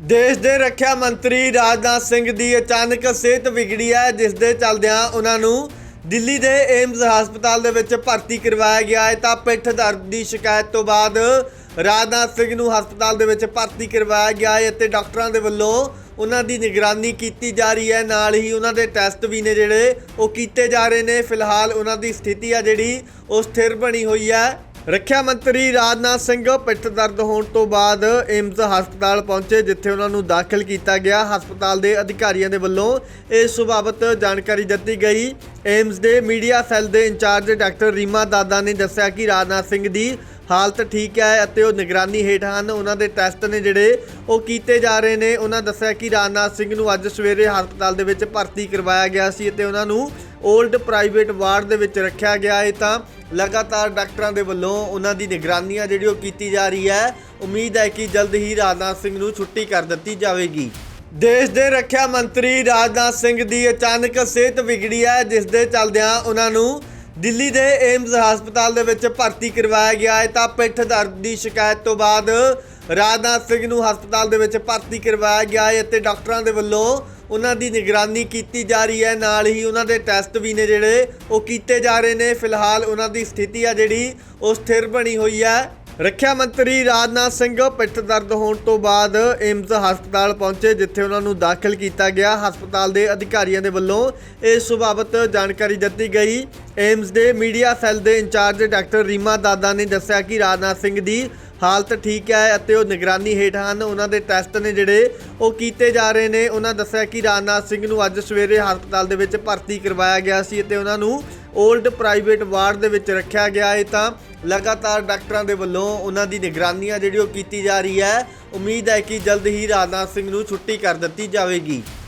ਦੇਸ਼ ਦੇ ਰੱਖਿਆ ਮੰਤਰੀ ਰਾਜਨਾਥ ਸਿੰਘ ਦੀ ਅਚਾਨਕ ਸਿਹਤ ਵਿਗੜੀ ਹੈ, ਜਿਸ ਦੇ ਚੱਲਦਿਆਂ ਉਹਨਾਂ ਨੂੰ ਦਿੱਲੀ ਦੇ ਏਮਜ਼ ਹਸਪਤਾਲ ਦੇ ਵਿੱਚ ਭਰਤੀ ਕਰਵਾਇਆ ਗਿਆ ਹੈ। ਤਾਂ ਪਿੱਠ ਦਰਦ ਦੀ ਸ਼ਿਕਾਇਤ ਤੋਂ ਬਾਅਦ ਰਾਜਨਾਥ ਸਿੰਘ ਨੂੰ ਹਸਪਤਾਲ ਦੇ ਵਿੱਚ ਭਰਤੀ ਕਰਵਾਇਆ ਗਿਆ ਹੈ ਅਤੇ ਡਾਕਟਰਾਂ ਦੇ ਵੱਲੋਂ ਉਹਨਾਂ ਦੀ ਨਿਗਰਾਨੀ ਕੀਤੀ ਜਾ ਰਹੀ ਹੈ। ਨਾਲ ਹੀ ਉਹਨਾਂ ਦੇ ਟੈਸਟ ਵੀ ਨੇ ਜਿਹੜੇ ਉਹ ਕੀਤੇ ਜਾ ਰਹੇ ਨੇ। ਫਿਲਹਾਲ ਉਹਨਾਂ ਦੀ ਸਥਿਤੀ ਆ ਜਿਹੜੀ ਉਹ ਸਥਿਰ ਬਣੀ ਹੋਈ ਹੈ। ਰੱਖਿਆ ਮੰਤਰੀ ਰਾਜਨਾਥ ਸਿੰਘ ਪਿੱਠ ਦਰਦ ਹੋਣ ਤੋਂ ਬਾਅਦ ਏਮਜ਼ ਹਸਪਤਾਲ ਪਹੁੰਚੇ, ਜਿੱਥੇ ਉਹਨਾਂ ਨੂੰ ਦਾਖਲ ਕੀਤਾ ਗਿਆ। ਹਸਪਤਾਲ ਦੇ ਅਧਿਕਾਰੀਆਂ ਦੇ ਵੱਲੋਂ ਇਸ ਸੁਬਾਬਤ ਜਾਣਕਾਰੀ ਦਿੱਤੀ ਗਈ। ਏਮਜ਼ ਦੇ ਮੀਡੀਆ ਸੈੱਲ ਦੇ ਇੰਚਾਰਜ ਡਾਕਟਰ ਰੀਮਾ ਦਾਦਾ ਨੇ ਦੱਸਿਆ ਕਿ ਰਾਜਨਾਥ ਸਿੰਘ ਦੀ ਹਾਲਤ ਠੀਕ ਹੈ ਅਤੇ ਉਹ ਨਿਗਰਾਨੀ ਹੇਠ ਹਨ। ਉਹਨਾਂ ਦੇ ਟੈਸਟ ਨੇ ਜਿਹੜੇ ਉਹ ਕੀਤੇ ਜਾ ਰਹੇ ਨੇ, ਉਹਨਾਂ ਦੱਸਿਆ ਕਿ ਰਾਜਨਾਥ ਸਿੰਘ ਨੂੰ ਅੱਜ ਸਵੇਰੇ ਹਸਪਤਾਲ ਦੇ ਵਿੱਚ ਭਰਤੀ ਕਰਵਾਇਆ ਗਿਆ ਸੀ ਅਤੇ ਉਹਨਾਂ ਨੂੰ 올ਡ ਪ੍ਰਾਈਵੇਟ ਵਾਰਡ ਦੇ ਵਿੱਚ ਰੱਖਿਆ ਗਿਆ। ਹੈ ਤਾਂ ਲਗਾਤਾਰ ਡਾਕਟਰਾਂ ਦੇ ਵੱਲੋਂ ਉਹਨਾਂ ਦੀ ਨਿਗਰਾਨੀ ਆ ਜਿਹੜੀ ਉਹ ਕੀਤੀ ਜਾ ਰਹੀ ਹੈ। ਉਮੀਦ ਹੈ ਕਿ ਜਲਦ ਹੀ ਰਾਜਨਾਥ ਸਿੰਘ ਨੂੰ ਛੁੱਟੀ ਕਰ ਦਿੱਤੀ ਜਾਵੇਗੀ। ਦੇਸ਼ ਦੇ ਰੱਖਿਆ ਮੰਤਰੀ ਰਾਜਨਾਥ ਸਿੰਘ ਦੀ ਅਚਾਨਕ ਸਿਹਤ ਵਿਗੜੀ ਹੈ, ਜਿਸ ਦੇ ਚੱਲਦਿਆਂ ਉਹਨਾਂ ਨੂੰ ਦਿੱਲੀ ਦੇ ਏਮਜ਼ ਹਸਪਤਾਲ ਦੇ ਵਿੱਚ ਭਰਤੀ ਕਰਵਾਇਆ ਗਿਆ ਹੈ। ਤਾਂ ਪਿੱਠ ਦਰਦ ਦੀ ਸ਼ਿਕਾਇਤ ਤੋਂ ਬਾਅਦ ਰਾਜਨਾਥ ਸਿੰਘ ਨੂੰ ਹਸਪਤਾਲ ਦੇ ਵਿੱਚ ਭਰਤੀ ਕਰਵਾਇਆ ਗਿਆ ਹੈ ਅਤੇ ਡਾਕਟਰਾਂ ਦੇ ਵੱਲੋਂ ਉਹਨਾਂ ਦੀ ਨਿਗਰਾਨੀ ਕੀਤੀ ਜਾ ਰਹੀ ਹੈ। ਨਾਲ ਹੀ ਉਹਨਾਂ ਦੇ ਟੈਸਟ ਵੀ ਨੇ ਜਿਹੜੇ, ਉਹ ਕੀਤੇ ਜਾ ਰਹੇ ਨੇ। ਫਿਲਹਾਲ ਉਹਨਾਂ ਦੀ ਸਥਿਤੀ ਆ ਜਿਹੜੀ, ਉਹ ਸਥਿਰ ਬਣੀ ਹੋਈ ਹੈ। ਰੱਖਿਆ ਮੰਤਰੀ ਰਾਜਨਾਥ ਸਿੰਘ ਪਿੱਠ ਦਰਦ ਹੋਣ ਤੋਂ ਬਾਅਦ ਏਮਜ਼ ਹਸਪਤਾਲ ਪਹੁੰਚੇ, ਜਿੱਥੇ ਉਹਨਾਂ ਨੂੰ ਦਾਖਲ ਕੀਤਾ ਗਿਆ। ਹਸਪਤਾਲ ਦੇ ਅਧਿਕਾਰੀਆਂ ਦੇ ਵੱਲੋਂ ਇਸ ਸੁਬਾਬਤ ਜਾਣਕਾਰੀ ਦਿੱਤੀ ਗਈ। ਏਮਜ਼ ਦੇ ਮੀਡੀਆ ਸੈੱਲ ਦੇ ਇੰਚਾਰਜ ਡਾਕਟਰ ਰੀਮਾ ਦਾਦਾ ਨੇ ਦੱਸਿਆ ਕਿ ਰਾਜਨਾਥ ਸਿੰਘ ਦੀ ਹਾਲਤ ਠੀਕ ਹੈ ਅਤੇ ਉਹ ਨਿਗਰਾਨੀ ਹੇਠ ਹਨ। ਉਹਨਾਂ ਦੇ ਟੈਸਟ ਨੇ ਜਿਹੜੇ ਉਹ ਕੀਤੇ ਜਾ ਰਹੇ ਨੇ। ਉਹਨਾਂ ਦੱਸਿਆ ਕਿ ਰਾਜਨਾਥ ਸਿੰਘ ਨੂੰ ਅੱਜ ਸਵੇਰੇ ਹਸਪਤਾਲ ਦੇ ਵਿੱਚ ਭਰਤੀ ਕਰਵਾਇਆ ਗਿਆ ਸੀ ਅਤੇ ਉਹਨਾਂ ਨੂੰ 올ਡ ਪ੍ਰਾਈਵੇਟ ਵਾਰਡ ਦੇ ਵਿੱਚ ਰੱਖਿਆ ਗਿਆ। ਹੈ ਤਾਂ ਲਗਾਤਾਰ ਡਾਕਟਰਾਂ ਦੇ ਵੱਲੋਂ ਉਹਨਾਂ ਦੀ ਨਿਗਰਾਨੀ ਆ ਜਿਹੜੀ ਉਹ ਕੀਤੀ ਜਾ ਰਹੀ ਹੈ। ਉਮੀਦ ਹੈ ਕਿ ਜਲਦ ਹੀ ਰਾਜਨਾਥ ਸਿੰਘ ਨੂੰ ਛੁੱਟੀ ਕਰ ਦਿੱਤੀ ਜਾਵੇਗੀ।